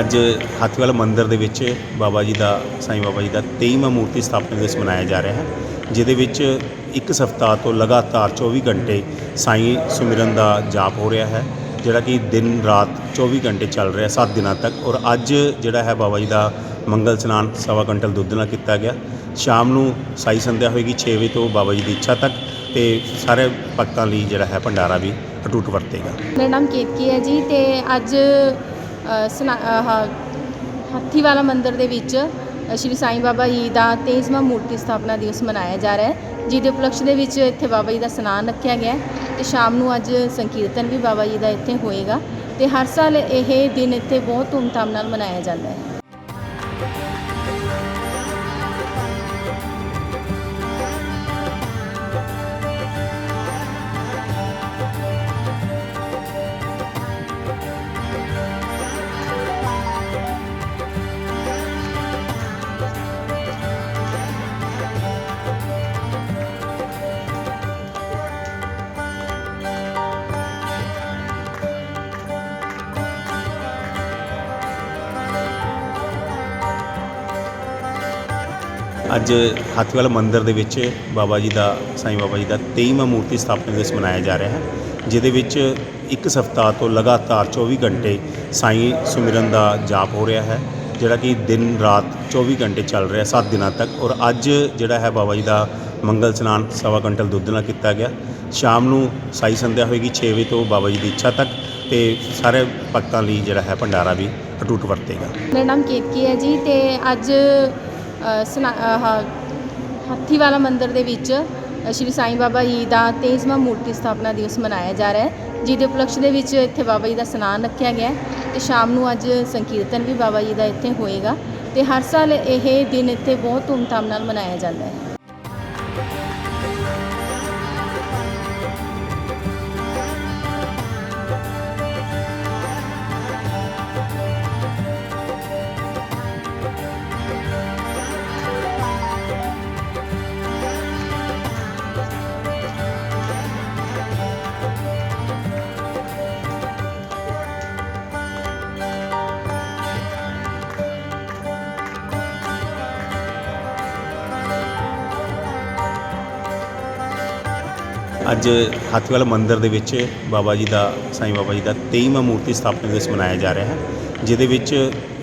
ਅੱਜ ਹਾਥੀਵਾਲ ਮੰਦਿਰ ਦੇ ਵਿੱਚ ਬਾਬਾ ਜੀ ਦਾ, ਸਾਈਂ ਬਾਬਾ ਜੀ ਦਾ 23ਵਾਂ ਮੂਰਤੀ ਸਥਾਪਨਾ ਦਿਵਸ ਮਨਾਇਆ ਜਾ ਰਿਹਾ ਹੈ, ਜਿਹਦੇ ਵਿੱਚ ਇੱਕ ਸਪਤਾਹ ਤੋਂ ਲਗਾਤਾਰ 24 ਘੰਟੇ ਸਾਈਂ ਸੁਮਿਰਨ ਦਾ ਜਾਪ ਹੋ ਰਿਹਾ ਹੈ, ਜਿਹੜਾ ਕਿ ਦਿਨ ਰਾਤ 24 ਘੰਟੇ ਚੱਲ ਰਿਹਾ 7 ਦਿਨਾਂ ਤੱਕ। ਔਰ ਅੱਜ ਜਿਹੜਾ ਹੈ ਬਾਬਾ ਜੀ ਦਾ ਮੰਗਲ ਸਨਾਨ, ਸਵਾ ਕੁਇੰਟਲ ਦੁੱਧ ਨਾਲ ਕੀਤਾ ਗਿਆ। ਸ਼ਾਮ ਨੂੰ ਸਾਈ ਸੰਧਿਆ ਹੋਏਗੀ 6 ਵਜੇ ਤੋਂ ਬਾਬਾ ਜੀ ਦੀ ਇੱਛਾ ਤੱਕ ਤੇ ਸਾਰੇ ਭਗਤਾਂ ਲਈ ਜਿਹੜਾ ਹੈ ਭੰਡਾਰਾ ਵੀ ਅਟੁੱਟ ਵਰਤੇਗਾ। ਮੇਰਾ ਨਾਮ ਕੇਤਕੀ ਹੈ ਜੀ ਤੇ ਅੱਜ ਅ, ਸਨਾ- ਆਹ ਹਾਥੀਵਾਲਾ ਮੰਦਿਰ ਦੇ ਵਿੱਚ ਸ਼੍ਰੀ ਸਾਈਂ ਬਾਬਾ ਜੀ ਦਾ 23ਵਾਂ ਮੂਰਤੀ ਸਥਾਪਨਾ ਦਿਵਸ ਮਨਾਇਆ ਜਾ ਰਿਹਾ ਹੈ ਜਿਹਦੇ ਉਪਲਕਸ਼ ਦੇ ਵਿੱਚ ਇੱਥੇ ਬਾਬਾ ਜੀ ਦਾ ਸਨਾਨ ਰੱਖਿਆ ਗਿਆ ਹੈ ਤੇ ਸ਼ਾਮ ਨੂੰ ਅੱਜ ਸੰਕੀਰਤਨ ਵੀ ਬਾਬਾ ਜੀ ਦਾ ਇੱਥੇ ਹੋਏਗਾ ਤੇ ਹਰ ਸਾਲ ਇਹ ਦਿਨ ਇੱਥੇ ਬਹੁਤ ਧੂਮਧਾਮ ਨਾਲ ਮਨਾਇਆ ਜਾਂਦਾ ਹੈ। ਅੱਜ ਹਾਥੀਵਾਲ ਮੰਦਿਰ ਦੇ ਵਿੱਚ ਬਾਬਾ ਜੀ ਦਾ, ਸਾਈਂ ਬਾਬਾ ਜੀ ਦਾ 23ਵਾਂ ਮੂਰਤੀ ਸਥਾਪਨਾ ਦਿਵਸ ਮਨਾਇਆ ਜਾ ਰਿਹਾ ਹੈ, ਜਿਹਦੇ ਵਿੱਚ ਇੱਕ ਸਪਤਾਹ ਤੋਂ ਲਗਾਤਾਰ 24 ਘੰਟੇ ਸਾਈਂ ਸੁਮਿਰਨ ਦਾ ਜਾਪ ਹੋ ਰਿਹਾ ਹੈ, ਜਿਹੜਾ ਕਿ ਦਿਨ ਰਾਤ 24 ਘੰਟੇ ਚੱਲ ਰਿਹਾ 7 ਦਿਨਾਂ ਤੱਕ। ਔਰ ਅੱਜ ਜਿਹੜਾ ਹੈ ਬਾਬਾ ਜੀ ਦਾ ਮੰਗਲ ਸਨਾਨ, ਸਵਾ ਘੰਟਲ ਦੁੱਧ ਨਾਲ ਕੀਤਾ ਗਿਆ। ਸ਼ਾਮ ਨੂੰ ਸਾਈ ਸੰਧਿਆ ਹੋਏਗੀ 6 ਵਜੇ ਤੋਂ ਬਾਬਾ ਜੀ ਦੀ ਇੱਛਾ ਤੱਕ ਤੇ ਸਾਰੇ ਭਗਤਾਂ ਲਈ ਜਿਹੜਾ ਹੈ ਭੰਡਾਰਾ ਵੀ ਅਟੁੱਟ ਵਰਤੇਗਾ। ਮੇਰਾ ਨਾਮ ਕੇਤਕੀ ਹੈ ਜੀ ਤੇ ਅੱਜ ਅ, ਸਨਾ- ਆਹ ਹਾਥੀਵਾਲਾ ਮੰਦਿਰ ਦੇ ਵਿੱਚ ਸ਼੍ਰੀ ਸਾਈਂ ਬਾਬਾ ਜੀ ਦਾ 23ਵਾਂ ਮੂਰਤੀ ਸਥਾਪਨਾ ਦਿਵਸ ਮਨਾਇਆ ਜਾ ਰਿਹਾ ਹੈ ਜਿਹਦੇ ਉਪਲਕਸ਼ ਦੇ ਵਿੱਚ ਇੱਥੇ ਬਾਬਾ ਜੀ ਦਾ ਸਨਾਨ ਰੱਖਿਆ ਗਿਆ ਹੈ ਤੇ ਸ਼ਾਮ ਨੂੰ ਅੱਜ ਸੰਕੀਰਤਨ ਵੀ ਬਾਬਾ ਜੀ ਦਾ ਇੱਥੇ ਹੋਏਗਾ ਤੇ ਹਰ ਸਾਲ ਇਹ ਦਿਨ ਇੱਥੇ ਬਹੁਤ ਧੂਮਧਾਮ ਨਾਲ ਮਨਾਇਆ ਜਾਂਦਾ ਹੈ। ਅੱਜ ਹਾਥੀਵਾਲ ਮੰਦਿਰ ਦੇ ਵਿੱਚ ਬਾਬਾ ਜੀ ਦਾ, ਸਾਈਂ ਬਾਬਾ ਜੀ ਦਾ 23ਵਾਂ ਮੂਰਤੀ ਸਥਾਪਨਾ ਦਿਵਸ ਮਨਾਇਆ ਜਾ ਰਿਹਾ ਹੈ, ਜਿਹਦੇ ਵਿੱਚ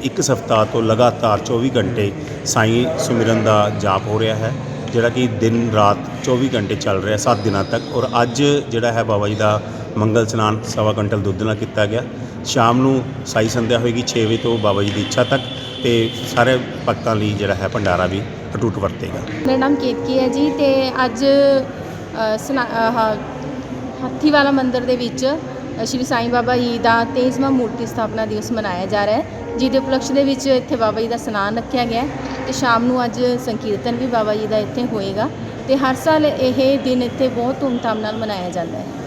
ਇੱਕ ਸਪਤਾਹ ਤੋਂ ਲਗਾਤਾਰ 24 ਘੰਟੇ ਸਾਈਂ ਸੁਮਿਰਨ ਦਾ ਜਾਪ ਹੋ ਰਿਹਾ ਹੈ, ਜਿਹੜਾ ਕਿ ਦਿਨ ਰਾਤ 24 ਘੰਟੇ ਚੱਲ ਰਿਹਾ 7 ਦਿਨਾਂ ਤੱਕ। ਔਰ ਅੱਜ ਜਿਹੜਾ ਹੈ ਬਾਬਾ ਜੀ ਦਾ ਮੰਗਲ ਸਨਾਨ ਸਵਾ ਕੁਇੰਟਲ ਦੁੱਧ ਨਾਲ ਕੀਤਾ ਗਿਆ। ਸ਼ਾਮ ਨੂੰ ਸਾਈ ਸੰਧਿਆ ਹੋਏਗੀ 6 ਵਜੇ ਤੋਂ ਬਾਬਾ ਜੀ ਦੀ ਇੱਛਾ ਤੱਕ ਤੇ ਸਾਰੇ ਭਗਤਾਂ ਲਈ ਜਿਹੜਾ ਹੈ ਭੰਡਾਰਾ ਵੀ ਅਟੁੱਟ ਵਰਤੇਗਾ। ਮੇਰਾ ਨਾਮ ਕੇਤਕੀ ਹੈ ਜੀ ਤੇ ਅੱਜ ਅ, ਸਨਾ- ਆਹ ਹਾਥੀਵਾਲਾ ਮੰਦਿਰ ਦੇ ਵਿੱਚ ਸ਼੍ਰੀ ਸਾਈਂ ਬਾਬਾ ਜੀ ਦਾ 23ਵਾਂ ਮੂਰਤੀ ਸਥਾਪਨਾ ਦਿਵਸ ਮਨਾਇਆ ਜਾ ਰਿਹਾ ਹੈ ਜਿਹਦੇ ਉਪਲਕਸ਼ ਦੇ ਵਿੱਚ ਇੱਥੇ ਬਾਬਾ ਜੀ ਦਾ ਸਨਾਨ ਰੱਖਿਆ ਗਿਆ ਹੈ ਤੇ ਸ਼ਾਮ ਨੂੰ ਅੱਜ ਸੰਕੀਰਤਨ ਵੀ ਬਾਬਾ ਜੀ ਦਾ ਇੱਥੇ ਹੋਏਗਾ ਤੇ ਹਰ ਸਾਲ ਇਹ ਦਿਨ ਇੱਥੇ ਬਹੁਤ ਧੂਮਧਾਮ ਨਾਲ ਮਨਾਇਆ ਜਾਂਦਾ ਹੈ।